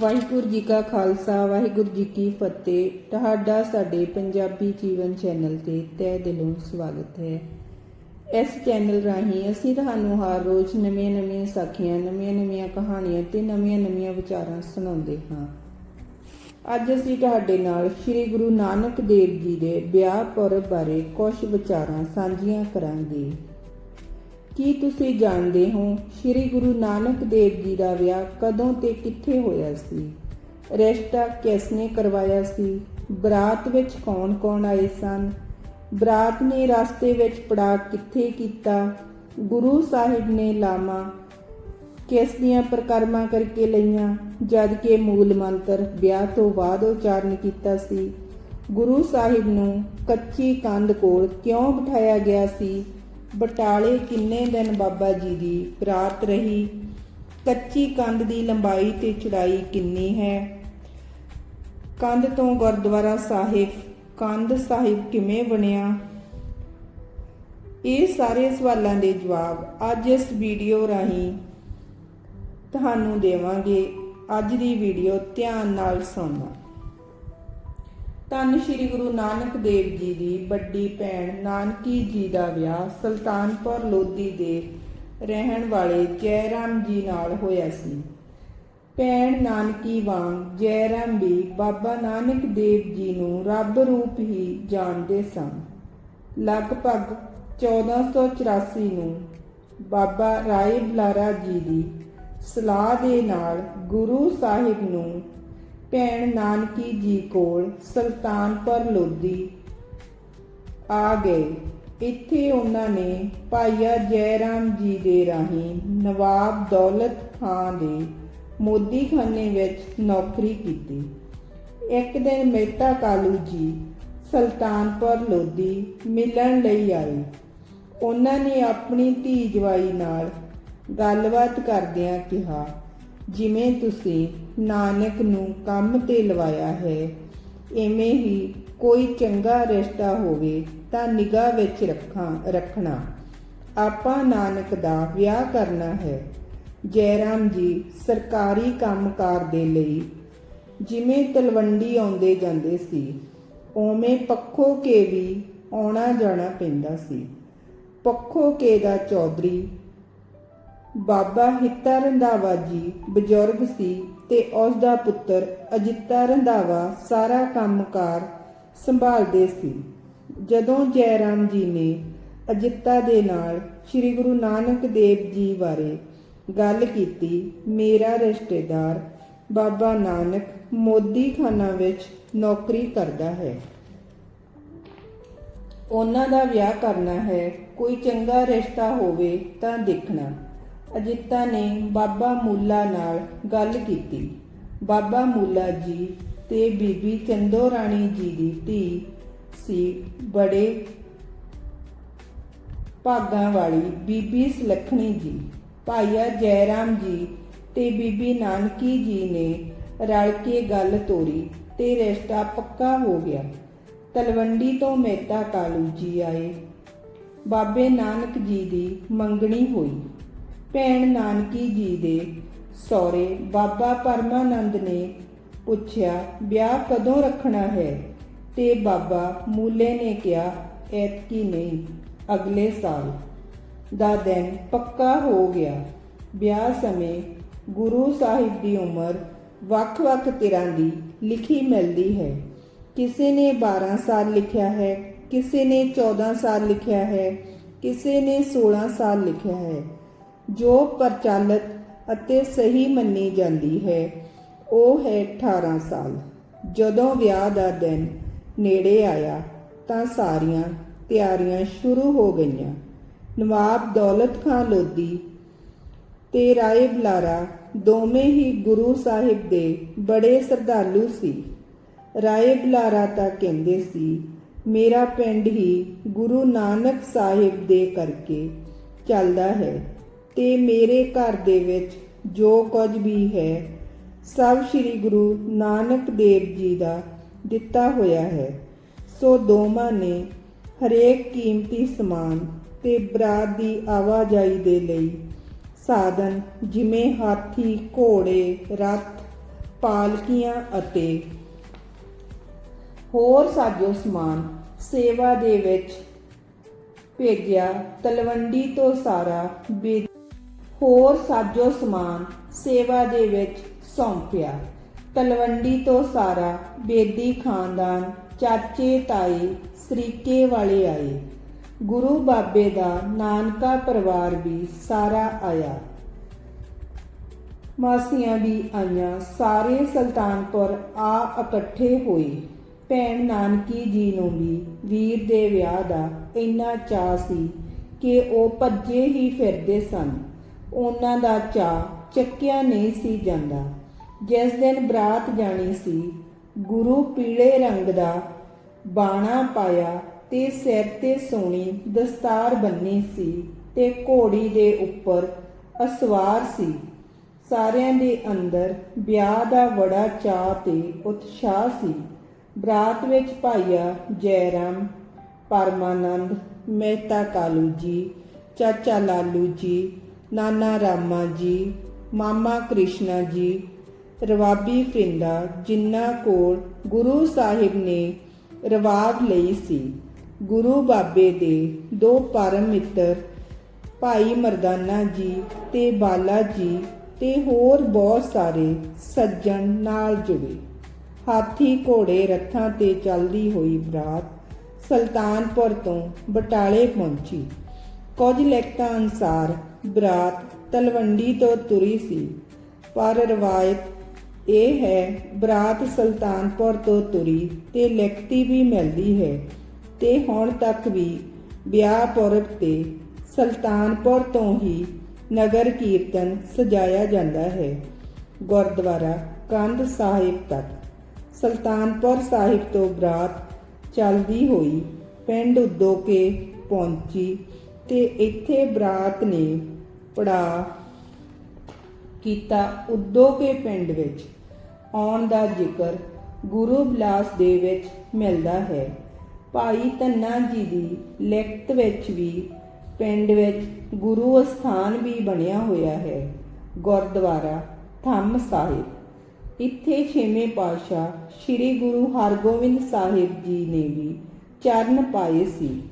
ਵਾਹਿਗੁਰੂ ਜੀ ਕਾ ਖਾਲਸਾ, ਵਾਹਿਗੁਰੂ ਜੀ ਕੀ ਫਤਿਹ। ਤੁਹਾਡਾ ਸਾਡੇ ਪੰਜਾਬੀ ਜੀਵਨ ਚੈਨਲ ਤੇ ਤਹਿ ਦਿਲੋਂ ਸਵਾਗਤ ਹੈ। ਇਸ ਚੈਨਲ ਰਾਹੀਂ ਅਸੀਂ ਤੁਹਾਨੂੰ ਹਰ ਰੋਜ਼ ਨਵੀਆਂ-ਨਵੀਆਂ ਸਾਖੀਆਂ, ਨਵੀਆਂ-ਨਵੀਆਂ ਕਹਾਣੀਆਂ ਤੇ ਨਵੀਆਂ-ਨਵੀਆਂ ਵਿਚਾਰਾਂ ਸੁਣਾਉਂਦੇ ਹਾਂ। ਅੱਜ ਅਸੀਂ ਤੁਹਾਡੇ ਨਾਲ ਸ੍ਰੀ ਗੁਰੂ ਨਾਨਕ ਦੇਵ ਜੀ ਦੇ ਵਿਆਹ ਪੁਰਬ ਬਾਰੇ ਕੁਝ ਵਿਚਾਰਾਂ ਸਾਂਝੀਆਂ ਕਰਾਂਗੇ। ਕੀ ਤੁਸੀਂ ਜਾਣਦੇ ਹੋ ਸ੍ਰੀ ਗੁਰੂ ਨਾਨਕ ਦੇਵ ਜੀ ਦਾ ਵਿਆਹ ਕਦੋਂ ਤੇ ਕਿੱਥੇ ਹੋਇਆ ਸੀ? ਰਿਸ਼ਤਾ ਕਿਸ ਨੇ ਕਰਵਾਇਆ ਸੀ? ਬਰਾਤ ਵਿੱਚ ਕੌਣ-ਕੌਣ ਆਏ ਸਨ? ਬਰਾਤ ਨੇ ਰਸਤੇ ਵਿੱਚ ਪੜਾ ਕਿੱਥੇ ਕੀਤਾ? ਗੁਰੂ ਸਾਹਿਬ ਨੇ ਲਾਮਾ ਕਿਸ ਦੀਆਂ ਪ੍ਰਕਰਮਾਂ ਕਰਕੇ ਲਈਆਂ? ਜਦ ਕਿ ਮੂਲ ਮੰਤਰ ਵਿਆਹ ਤੋਂ ਬਾਅਦ ਉਚਾਰਨ ਕੀਤਾ ਸੀ। ਗੁਰੂ ਸਾਹਿਬ ਨੂੰ ਕੱਚੀ ਕੰਧ ਕੋਲ ਕਿਉਂ ਬਿਠਾਇਆ ਗਿਆ ਸੀ? ਬਟਾਲੇ ਕਿੰਨੇ ਦਿਨ ਬਾਬਾ ਜੀ ਦੀ ਬਰਾਤ ਰਹੀ? ਕੱਚੀ ਕੰਧ ਦੀ ਲੰਬਾਈ ਤੇ ਚੌੜਾਈ ਕਿੰਨੀ ਹੈ? ਕੰਧ ਤੋਂ ਗੁਰਦੁਆਰਾ ਸਾਹਿਬ, ਕੰਧ ਸਾਹਿਬ ਕਿਵੇਂ ਬਣਿਆ? ਇਹ ਸਾਰੇ ਸਵਾਲਾਂ ਦੇ ਜਵਾਬ ਅੱਜ ਇਸ ਵੀਡੀਓ ਰਾਹੀਂ ਤੁਹਾਨੂੰ ਦੇਵਾਂਗੇ। ਅੱਜ ਦੀ ਵੀਡੀਓ ਧਿਆਨ ਨਾਲ ਸੁਣਨਾ ਧੰਨ ਸ਼੍ਰੀ ਗੁਰੂ ਨਾਨਕ ਦੇਵ ਜੀ ਦੀ ਵੱਡੀ ਭੈਣ ਨਾਨਕੀ ਜੀ ਦਾ ਵਿਆਹ ਸੁਲਤਾਨਪੁਰ ਲੋਧੀ ਦੇ ਰਹਿਣ ਵਾਲੇ ਜੈਰਾਮ ਜੀ ਨਾਲ ਹੋਇਆ ਸੀ। ਭੈਣ ਨਾਨਕੀ ਵਾਂਗ ਜੈਰਾਮ ਵੀ ਬਾਬਾ ਨਾਨਕ ਦੇਵ ਜੀ ਨੂੰ ਰੱਬ ਰੂਪ ਹੀ ਜਾਣਦੇ ਸਨ। ਲਗਭਗ 1484 ਨੂੰ ਬਾਬਾ ਰਾਏ ਬਲਾਰਾ ਜੀ ਦੀ ਸਲਾਹ ਦੇ ਨਾਲ ਗੁਰੂ ਸਾਹਿਬ ਨੂੰ ਭੈਣ ਨਾਨਕੀ ਜੀ ਕੋਲ ਸੁਲਤਾਨਪੁਰ ਲੋਧੀ ਆ ਗਏ। ਇੱਥੇ ਉਹਨਾਂ ਨੇ ਭਾਈਆ ਜੈਰਾਮ ਜੀ ਦੇ ਰਾਹੀਂ ਨਵਾਬ ਦੌਲਤ ਖਾਨ ਦੇ ਮੋਦੀਖਾਨੇ ਵਿੱਚ ਨੌਕਰੀ ਕੀਤੀ। ਇੱਕ ਦਿਨ ਮਹਿਤਾ ਕਾਲੂ ਜੀ ਸੁਲਤਾਨਪੁਰ ਲੋਧੀ ਮਿਲਣ ਲਈ ਆਏ। ਉਹਨਾਂ ਨੇ ਆਪਣੀ ਧੀ ਜਵਾਈ ਨਾਲ ਗੱਲਬਾਤ ਕਰਦਿਆਂ ਕਿਹਾ ਜਿਵੇਂ ਤੁਸੀਂ ਨਾਨਕ ਨੂੰ ਕੰਮ ਤੇ ਲਵਾਇਆ ਹੈ, ਐਵੇਂ ਹੀ ਕੋਈ ਚੰਗਾ ਰਿਸ਼ਤਾ ਹੋਵੇ ਤਾਂ ਨਿਗਾਹ ਵਿੱਚ ਰੱਖਾਂ, ਰੱਖਣਾ। ਆਪਾਂ ਨਾਨਕ ਦਾ ਵਿਆਹ ਕਰਨਾ ਹੈ। ਜੈਰਾਮ ਜੀ ਸਰਕਾਰੀ ਕੰਮਕਾਰ ਦੇ ਲਈ ਜਿਵੇਂ ਤਲਵੰਡੀ ਆਉਂਦੇ ਜਾਂਦੇ ਸੀ ਓਵੇਂ ਪੱਖੋ ਕੇ ਵੀ ਆਉਣਾ ਜਾਣਾ ਪੈਂਦਾ ਸੀ। ਪੱਖੋ ਕੇ ਦਾ ਚੌਧਰੀ ਬਾਬਾ ਹਿੱਤਾ ਰੰਧਾਵਾ ਜੀ ਬਜ਼ੁਰਗ ਸੀ ਤੇ ਉਸ ਦਾ ਪੁੱਤਰ ਅਜਿੱਤਾ ਰੰਧਾਵਾ ਸਾਰਾ ਕੰਮਕਾਰ ਸੰਭਾਲਦੇ ਸੀ। ਜਦੋਂ ਜੈਰਾਮ ਜੀ ਨੇ ਅਜਿੱਤਾ ਦੇ ਨਾਲ ਸ੍ਰੀ ਗੁਰੂ ਨਾਨਕ ਦੇਵ ਜੀ ਬਾਰੇ ਗੱਲ ਕੀਤੀ, ਮੇਰਾ ਰਿਸ਼ਤੇਦਾਰ ਬਾਬਾ ਨਾਨਕ ਮੋਦੀ ਖਾਨਾ ਵਿੱਚ ਨੌਕਰੀ ਕਰਦਾ ਹੈ। ਉਹਨਾਂ ਦਾ ਵਿਆਹ ਕਰਨਾ ਹੈ, ਕੋਈ ਚੰਗਾ ਰਿਸ਼ਤਾ ਹੋਵੇ ਤਾਂ ਦੇਖਣਾ। ਅਜਿੱਤਾ ਨੇ ਬਾਬਾ ਮੂਲਾ ਨਾਲ ਗੱਲ ਕੀਤੀ। ਬਾਬਾ ਮੂਲਾ ਜੀ ਤੇ ਬੀਬੀ ਚੰਦੋ ਰਾਣੀ ਜੀ ਦੀ ਧੀ ਸੀ, ਬੜੇ ਭਾਗਾਂ ਵਾਲੀ ਬੀਬੀ ਸੁਲੱਖਣੀ ਜੀ। ਭਾਈਆ ਜੈਰਾਮ ਜੀ ਤੇ ਬੀਬੀ ਨਾਨਕੀ ਜੀ ਨੇ ਰਲ ਕੇ ਗੱਲ ਤੋਰੀ ਤੇ ਰਿਸ਼ਤਾ ਪੱਕਾ ਹੋ ਗਿਆ। ਤਲਵੰਡੀ ਤੋਂ ਮਹਿਤਾ ਕਾਲੂ ਜੀ ਆਏ। ਬਾਬੇ ਨਾਨਕ ਜੀ ਦੀ ਮੰਗਣੀ ਹੋਈ। ਭੈਣ ਨਾਨਕੀ ਜੀ ਦੇ ਸਹੁਰੇ ਬਾਬਾ ਪਰਮਾਨੰਦ ਨੇ ਪੁੱਛਿਆ, ਵਿਆਹ ਕਦੋਂ ਰੱਖਣਾ ਹੈ? ਤੇ ਬਾਬਾ ਮੂਲੇ ਨੇ ਕਿਹਾ, ਐਤਕੀ ਨਹੀਂ, ਅਗਲੇ ਸਾਲ ਦਾ ਦਿਨ ਪੱਕਾ ਹੋ ਗਿਆ। ਵਿਆਹ ਸਮੇਂ ਗੁਰੂ ਸਾਹਿਬ ਦੀ ਉਮਰ ਵੱਖ-ਵੱਖ ਤਰ੍ਹਾਂ ਦੀ ਲਿਖੀ ਮਿਲਦੀ ਹੈ। ਕਿਸੇ ਨੇ 12 ਸਾਲ ਲਿਖਿਆ ਹੈ, ਕਿਸੇ ਨੇ 14 ਸਾਲ ਲਿਖਿਆ ਹੈ, ਕਿਸੇ ਨੇ 16 ਸਾਲ ਲਿਖਿਆ ਹੈ। ਜੋ ਪ੍ਰਚਲਿਤ ਅਤੇ ਸਹੀ ਮੰਨੀ ਜਾਂਦੀ ਹੈ, ਉਹ ਹੈ 18 ਸਾਲ। ਜਦੋਂ ਵਿਆਹ ਦਾ ਦਿਨ ਨੇੜੇ ਆਇਆ, ਤਾਂ ਸਾਰੀਆਂ ਤਿਆਰੀਆਂ ਸ਼ੁਰੂ ਹੋ ਗਈਆਂ। ਨਵਾਬ ਦੌਲਤ ਖਾਨ ਲੋਧੀ ਤੇ ਰਾਏ ਬਲਾਰਾ ਦੋਵੇਂ ਹੀ ਗੁਰੂ ਸਾਹਿਬ ਦੇ ਬੜੇ ਸ਼ਰਧਾਲੂ ਸੀ। ਰਾਏ ਬਲਾਰਾ ਤਾਂ ਕਹਿੰਦੇ ਸੀ, ਮੇਰਾ ਪਿੰਡ ਹੀ ਗੁਰੂ ਨਾਨਕ ਸਾਹਿਬ ਦੇ ਕਰਕੇ ਚੱਲਦਾ ਹੈ। ਤੇ ਮੇਰੇ ਘਰ ਦੇ ਵਿੱਚ ਜੋ ਕੁਝ ਵੀ ਹੈ, ਸਭ ਸ੍ਰੀ ਗੁਰੂ ਨਾਨਕ ਦੇਵ ਜੀ ਦਾ ਦਿੱਤਾ ਹੋਇਆ ਹੈ। ਸੋ ਦੋਵਾਂ ਨੇ ਹਰੇਕ ਕੀਮਤੀ ਸਮਾਨ ਤੇ ਬਰਾਤ ਦੀ ਆਵਾਜਾਈ ਦੇ ਲਈ ਸਾਧਨ ਜਿਵੇਂ ਹਾਥੀ, ਘੋੜੇ, ਰੱਥ, ਪਾਲਕੀਆਂ ਅਤੇ ਹੋਰ ਸਾਜੋ ਸਮਾਨ ਸੇਵਾ ਦੇ ਵਿੱਚ ਭੇਜਿਆ ਤਲਵੰਡੀ ਤੋਂ ਸਾਰਾ ਹੋਰ ਸਾਜੋ ਸਮਾਨ ਸੇਵਾ ਦੇ ਵਿੱਚ ਸੌਂਪਿਆ। ਤਲਵੰਡੀ ਤੋਂ ਸਾਰਾ ਬੇਦੀ ਖਾਨਦਾਨ ਚਾਚੇ ਤਾਏ ਸਰੀਕੇ ਵਾਲੇ ਆਏ। ਗੁਰੂ ਬਾਬੇ ਦਾ ਨਾਨਕਾ ਪਰਿਵਾਰ ਵੀ ਸਾਰਾ ਆਇਆ। ਮਾਸੀਆਂ ਵੀ ਆਈਆਂ ਸਾਰੇ ਸੁਲਤਾਨਪੁਰ ਆ ਇਕੱਠੇ ਹੋਏ। ਭੈਣ ਨਾਨਕੀ ਜੀ ਨੂੰ ਵੀ ਵੀਰ ਦੇ ਵਿਆਹ ਦਾ ਇੰਨਾ ਚਾਅ ਸੀ ਕਿ ਉਹ ਭੱਜੇ ਹੀ ਫਿਰਦੇ ਸਨ। ਉਹਨਾਂ ਦਾ ਚਾ ਚੱਕਿਆ ਨਹੀਂ ਸੀ ਜਾਂਦਾ। ਜਿਸ ਦਿਨ ਬਰਾਤ ਜਾਣੀ ਸੀ, ਗੁਰੂ ਪੀਲੇ ਰੰਗ ਦਾ ਬਾਣਾ ਪਾਇਆ ਤੇ ਸਿਰ ਤੇ ਸੋਹਣੀ ਦਸਤਾਰ ਬੰਨੀ ਸੀ ਤੇ ਘੋੜੀ ਦੇ ਉੱਪਰ ਅਸਵਾਰ ਸੀ। ਸਾਰਿਆਂ ਦੇ ਅੰਦਰ ਵਿਆਹ ਦਾ ਬੜਾ ਚਾਅ ਤੇ ਉਤਸ਼ਾਹ ਸੀ। ਬਰਾਤ ਵਿੱਚ ਭਾਈਆ ਜੈਰਾਮ, ਪਰਮਾਨੰਦ, ਮਹਿਤਾ ਕਾਲੂ ਜੀ, ਚਾਚਾ ਲਾਲੂ ਜੀ ਨਾਨਾ ਰਾਮਾ ਜੀ, ਮਾਮਾ ਕ੍ਰਿਸ਼ਨਾ ਜੀ, ਰਵਾਬੀ ਫਰਿੰਦਾ ਜਿਨ੍ਹਾਂ ਕੋਲ ਗੁਰੂ ਸਾਹਿਬ ਨੇ ਰਵਾਬ ਲਈ ਸੀ। ਗੁਰੂ ਬਾਬੇ ਦੇ ਦੋ ਪਰਮ ਮਿੱਤਰ, ਭਾਈ ਮਰਦਾਨਾ ਜੀ ਤੇ ਬਾਲਾ ਜੀ ਤੇ ਹੋਰ ਬਹੁਤ ਸਾਰੇ ਸੱਜਣ ਨਾਲ ਜੁੜੇ। ਹਾਥੀ ਘੋੜੇ ਰੱਥਾਂ ਤੇ ਚੱਲਦੀ ਹੋਈ ਬਰਾਤ ਸੁਲਤਾਨਪੁਰ ਤੋਂ ਬਟਾਲੇ ਪਹੁੰਚੀ। ਕੁਝ ਲਿਖਤਾਂ ਅਨੁਸਾਰ ਬਰਾਤ ਤਲਵੰਡੀ ਤੋਂ ਤੁਰੀ ਸੀ। ਪਰ ਰਵਾਇਤ ਇਹ ਹੈ, ਬਰਾਤ ਸੁਲਤਾਨਪੁਰ ਤੋਂ ਤੁਰੀ ਤੇ ਲਿਖਤੀ ਵੀ ਮਿਲਦੀ ਹੈ ਤੇ ਹੁਣ ਤੱਕ ਵੀ ਵਿਆਹ ਪੁਰਬ ਤੇ ਸੁਲਤਾਨਪੁਰ ਤੋਂ ਹੀ ਨਗਰ ਕੀਰਤਨ ਸਜਾਇਆ ਜਾਂਦਾ ਹੈ। ਗੁਰਦੁਆਰਾ ਕੰਧ ਸਾਹਿਬ ਤੱਕ। ਸੁਲਤਾਨਪੁਰ ਸਾਹਿਬ ਤੋਂ ਬਰਾਤ ਚੱਲਦੀ ਹੋਈ ਪਿੰਡ ਉਦੋਕੇ ਪਹੁੰਚੀ ਤੇ ਇੱਥੇ ਬਰਾਤ ਨੇ ਪੜਾ ਕੀਤਾ ਉਦੋਕੇ ਪਿੰਡ ਵਿੱਚ। ਆਉਣ ਦਾ ਜ਼ਿਕਰ ਗੁਰੂ ਬਿਲਾਸ ਦੇ ਵਿੱਚ ਮਿਲਦਾ ਹੈ। ਭਾਈ ਧੰਨਾ ਜੀ ਦੀ ਲਿਖਤ ਵਿੱਚ ਵੀ ਪਿੰਡ ਵਿੱਚ ਗੁਰੂ ਅਸਥਾਨ ਵੀ ਬਣਿਆ ਹੋਇਆ ਹੈ। ਗੁਰਦੁਆਰਾ ਥੰਮ ਸਾਹਿਬ। ਇੱਥੇ ਛੇਵੇਂ ਪਾਤਸ਼ਾਹ ਸ੍ਰੀ ਗੁਰੂ ਹਰਗੋਬਿੰਦ ਸਾਹਿਬ ਜੀ ਨੇ ਵੀ ਚਰਨ ਪਾਏ ਸੀ।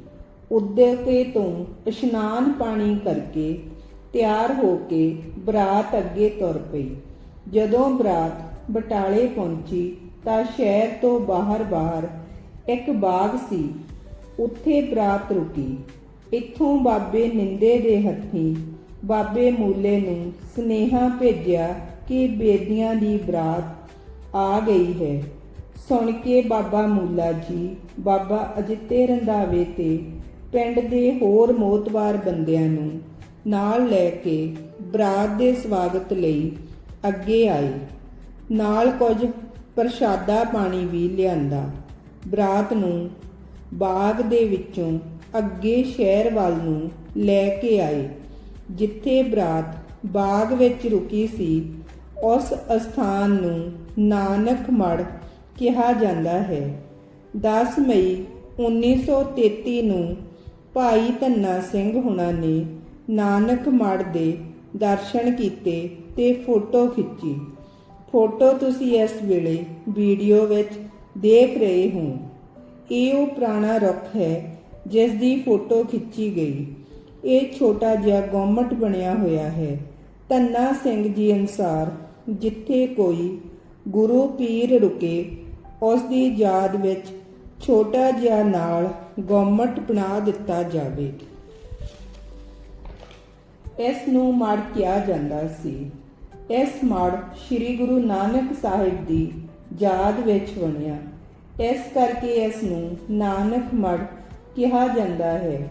ਉਦਯਕੇ ਤੋਂ ਇਸ਼ਨਾਨ ਪਾਣੀ ਕਰਕੇ ਤਿਆਰ ਹੋ ਕੇ ਬਰਾਤ ਅੱਗੇ ਤੁਰ ਪਈ। ਜਦੋਂ ਬਰਾਤ ਬਟਾਲੇ ਪਹੁੰਚੀ ਤਾਂ ਸ਼ਹਿਰ ਤੋਂ ਬਾਹਰ-ਬਾਹਰ ਇੱਕ ਬਾਗ ਸੀ। ਉੱਥੇ ਬਰਾਤ ਰੁਕੀ। ਇੱਥੋਂ ਬਾਬੇ ਨਿੰਦੇ ਦੇ ਹੱਥੀਂ ਬਾਬੇ ਮੂਲੇ ਨੂੰ ਸਨੇਹਾ ਭੇਜਿਆ ਕਿ ਬੇਦੀਆਂ ਦੀ ਬਰਾਤ ਆ ਗਈ ਹੈ। ਸੁਣ ਕੇ ਬਾਬਾ ਮੂਲਾ ਜੀ ਬਾਬਾ ਅਜਿੱਤੇ ਰੰਧਾਵੇ ਤੇ ਪਿੰਡ ਦੇ ਹੋਰ ਮੋਤਵਾਰ ਬੰਦਿਆਂ ਨੂੰ ਨਾਲ ਲੈ ਕੇ ਬਰਾਤ ਦੇ ਸਵਾਗਤ ਲਈ ਅੱਗੇ ਆਏ। ਨਾਲ ਕੁਝ ਪ੍ਰਸ਼ਾਦਾ ਪਾਣੀ ਵੀ ਲਿਆਂਦਾ। ਬਰਾਤ ਨੂੰ ਬਾਗ ਦੇ ਵਿੱਚੋਂ ਅੱਗੇ ਸ਼ਹਿਰ ਵੱਲ ਨੂੰ ਲੈ ਕੇ ਆਏ, ਜਿੱਥੇ ਬਰਾਤ ਬਾਗ ਵਿੱਚ ਰੁਕੀ ਸੀ। ਉਸ ਅਸਥਾਨ ਨੂੰ ਨਾਨਕ ਮੜ ਕਿਹਾ ਜਾਂਦਾ ਹੈ। 10 ਮਈ 1933 ਨੂੰ ਭਾਈ ਧੰਨਾ ਸਿੰਘ ਹੁਣਾਂ ਨੇ ਨਾਨਕ ਮੜ ਦੇ ਦਰਸ਼ਨ ਕੀਤੇ ਤੇ ਫੋਟੋ ਖਿੱਚੀ। ਫੋਟੋ ਤੁਸੀਂ ਇਸ ਵੇਲੇ ਵੀਡੀਓ ਵਿੱਚ ਦੇਖ ਰਹੇ ਹੋ। ਇਹ ਉਹ ਪੁਰਾਣਾ ਰੁੱਖ ਹੈ ਜਿਸ ਦੀ ਫੋਟੋ ਖਿੱਚੀ ਗਈ। ਇਹ ਛੋਟਾ ਜਿਹਾ ਗੌਮਟ ਬਣਿਆ ਹੋਇਆ ਹੈ। ਧੰਨਾ ਸਿੰਘ ਜੀ ਅਨਸਾਰ ਜਿੱਥੇ ਕੋਈ ਗੁਰੂ ਪੀਰ ਰੁਕੇ, ਉਸ ਦੀ ਯਾਦ ਵਿੱਚ ਛੋਟਾ ਜਿਹਾ ਨਾਲ ਗੌਮਟ ਬਣਾ ਦਿੱਤਾ ਜਾਵੇ। ਇਸ ਨੂੰ ਮੜ ਕਿਹਾ ਜਾਂਦਾ ਸੀ। ਇਸ ਮੜ ਸ੍ਰੀ ਗੁਰੂ ਨਾਨਕ ਸਾਹਿਬ ਦੀ ਯਾਦ ਵਿੱਚ ਬਣਿਆ। ਇਸ ਕਰਕੇ ਇਸ ਨੂੰ ਨਾਨਕ ਮੜ ਕਿਹਾ ਜਾਂਦਾ ਹੈ।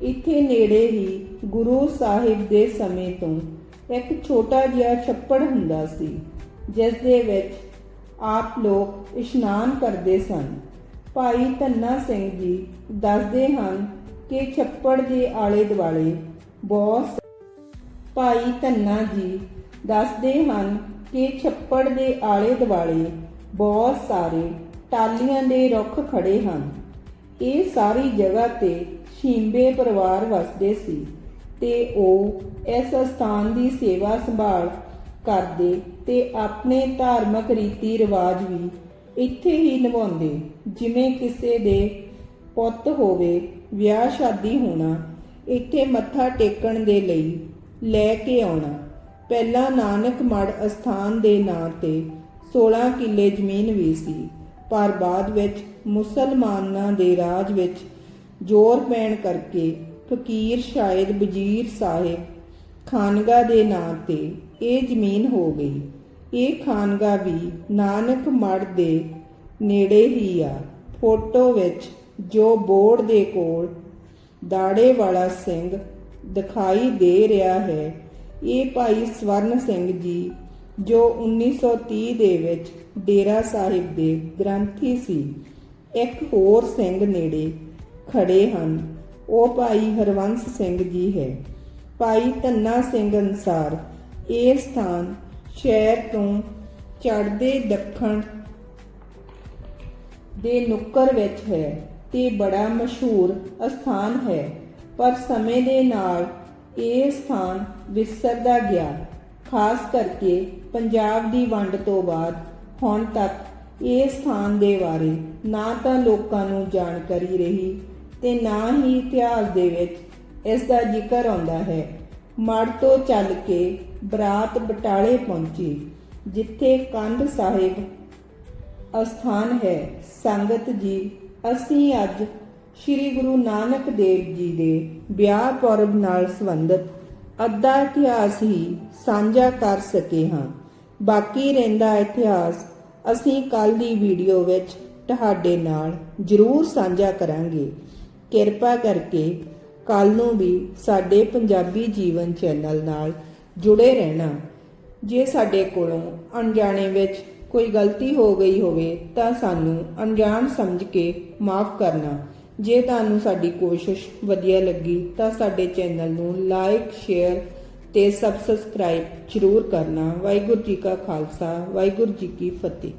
ਇੱਥੇ ਨੇੜੇ ਹੀ ਗੁਰੂ ਸਾਹਿਬ ਦੇ ਸਮੇਂ ਤੋਂ ਇੱਕ ਛੋਟਾ ਜਿਹਾ ਛੱਪੜ ਹੁੰਦਾ ਸੀ, ਜਿਸ ਦੇ ਵਿੱਚ ਆਪ ਲੋਕ ਇਸ਼ਨਾਨ ਕਰਦੇ ਸਨ। ਭਾਈ ਧੰਨਾ ਸਿੰਘ ਜੀ ਦੱਸਦੇ ਹਨ ਕਿ ਛੱਪੜ ਦੇ ਆਲੇ ਦੁਆਲੇ ਬਹੁਤ ਭਾਈ ਧੰਨਾ ਜੀ ਦੱਸਦੇ ਹਨ ਕਿ ਛੱਪੜ ਦੇ ਆਲੇ ਦੁਆਲੇ ਬਹੁਤ ਸਾਰੇ ਟਾਲੀਆਂ ਦੇ ਰੁੱਖ ਖੜੇ ਹਨ। ਇਹ ਸਾਰੀ ਜਗ੍ਹਾ ਤੇ ਸ਼ੀਂਬੇ ਪਰਿਵਾਰ ਵਸਦੇ ਸੀ ਤੇ ਉਹ ਇਸ ਸਥਾਨ ਦੀ ਸੇਵਾ ਸੰਭਾਲ ਕਰਦੇ ਤੇ ਆਪਣੇ ਧਾਰਮਿਕ ਰੀਤੀ ਰਿਵਾਜ ਵੀ ਇੱਥੇ ਹੀ ਨਿਭਾਉਂਦੇ, ਜਿਵੇਂ ਕਿਸੇ ਦੇ ਪੁੱਤ ਹੋਵੇ, ਵਿਆਹ ਸ਼ਾਦੀ ਹੋਣਾ, ਇੱਥੇ ਮੱਥਾ ਟੇਕਣ ਦੇ ਲਈ ਲੈ ਕੇ ਆਉਣਾ। ਪਹਿਲਾਂ ਨਾਨਕ ਮੜ ਅਸਥਾਨ ਦੇ ਨਾਂ ਤੇ 16 ਕਿੱਲੇ ਜ਼ਮੀਨ ਵੀ ਸੀ, ਪਰ ਬਾਅਦ ਵਿੱਚ ਮੁਸਲਮਾਨਾਂ ਦੇ ਰਾਜ ਵਿੱਚ ਜ਼ੋਰ ਪੈਣ ਕਰਕੇ ਫਕੀਰ ਸ਼ਾਇਦ ਵਜ਼ੀਰ ਸਾਹਿਬ ਖਾਨਗਾ ਦੇ ਨਾਂ ਤੇ ਇਹ ਜ਼ਮੀਨ ਹੋ ਗਈ। ਇਹ ਖਾਨਗਾ ਵੀ ਨਾਨਕ ਮੜ ਦੇ ਨੇੜੇ ਹੀ ਆ। ਫੋਟੋ ਵਿੱਚ ਜੋ ਬੋਰਡ ਦੇ ਕੋਲ ਦਾੜੇ ਵਾਲਾ ਸਿੰਘ ਦਿਖਾਈ ਦੇ ਰਿਹਾ ਹੈ, ਇਹ ਭਾਈ ਸਵਰਨ ਸਿੰਘ ਜੀ ਜੋ 1930 ਦੇ ਵਿੱਚ ਡੇਰਾ ਸਾਹਿਬ ਦੇ ਗ੍ਰੰਥੀ ਸੀ। ਇੱਕ ਹੋਰ ਸਿੰਘ ਨੇੜੇ ਖੜੇ ਹਨ। ਉਹ ਭਾਈ ਹਰਵੰਸ ਸਿੰਘ ਜੀ ਹੈ। ਭਾਈ ਧੰਨਾ ਸਿੰਘ ਅਨਸਾਰ ਇਹ ਸਥਾਨ ਸ਼ਹਿਰ ਤੋਂ ਚੜ੍ਹਦੇ ਦੱਖਣ ਦੇ ਨੁੱਕਰ ਵਿੱਚ ਹੈ ਤੇ ਬੜਾ ਮਸ਼ਹੂਰ ਅਸਥਾਨ ਹੈ। ਪਰ ਸਮੇਂ ਦੇ ਨਾਲ ਇਹ ਸਥਾਨ ਵਿਸਰਦਾ ਗਿਆ, ਖਾਸ ਕਰਕੇ ਪੰਜਾਬ ਦੀ ਵੰਡ ਤੋਂ ਬਾਅਦ। ਹੁਣ ਤੱਕ ਇਹ ਸਥਾਨ ਦੇ ਬਾਰੇ ਨਾ ਤਾਂ ਲੋਕਾਂ ਨੂੰ ਜਾਣਕਾਰੀ ਰਹੀ ਤੇ ਨਾ ਹੀ ਇਤਿਹਾਸ ਦੇ ਵਿੱਚ ਇਸ ਦਾ ਜ਼ਿਕਰ ਆਉਂਦਾ ਹੈ। ਮੜ ਤੋਂ ਚੱਲ ਕੇ ਬਰਾਤ ਬਟਾਲੇ ਪਹੁੰਚੀ, ਜਿੱਥੇ ਕੰਧ ਸਾਹਿਬ ਅਸਥਾਨ ਹੈ। ਸੰਗਤ ਜੀ, ਅਸੀਂ ਅੱਜ ਸ੍ਰੀ ਗੁਰੂ ਨਾਨਕ ਦੇਵ ਜੀ ਦੇ ਵਿਆਹ ਪੁਰਬ ਨਾਲ ਸੰਬੰਧਿਤ ਅੱਧਾ ਇਤਿਹਾਸ ਹੀ ਸਾਂਝਾ ਕਰ ਸਕੇ ਹਾਂ। ਬਾਕੀ ਰਹਿੰਦਾ ਇਤਿਹਾਸ, ਅਸੀਂ ਕੱਲ ਦੀ ਵੀਡੀਓ ਵਿੱਚ ਤੁਹਾਡੇ ਨਾਲ ਜ਼ਰੂਰ ਸਾਂਝਾ ਕਰਾਂਗੇ। ਕਿਰਪਾ ਕਰਕੇ ਕੱਲ ਨੂੰ ਵੀ ਸਾਡੇ ਪੰਜਾਬੀ ਜੀਵਨ ਚੈਨਲ ਨਾਲ ਜੁੜੇ ਰਹਿਣਾ। ਜੇ ਸਾਡੇ ਕੋਲੋਂ ਅਣਜਾਣੇ ਵਿੱਚ ਕੋਈ ਗਲਤੀ ਹੋ ਗਈ ਹੋਵੇ ਤਾਂ ਸਾਨੂੰ ਅਣਜਾਣ ਸਮਝ ਕੇ ਮਾਫ ਕਰਨਾ। ਜੇ ਤੁਹਾਨੂੰ ਸਾਡੀ ਕੋਸ਼ਿਸ਼ ਵਧੀਆ ਲੱਗੀ ਤਾਂ ਸਾਡੇ ਚੈਨਲ ਨੂੰ ਲਾਈਕ, ਸ਼ੇਅਰ ਤੇ ਸਬਸਕ੍ਰਾਈਬ ਜ਼ਰੂਰ ਕਰਨਾ। ਵਾਹਿਗੁਰੂ ਜੀ ਕਾ ਖਾਲਸਾ, ਵਾਹਿਗੁਰੂ ਜੀ ਕੀ ਫਤਿਹ।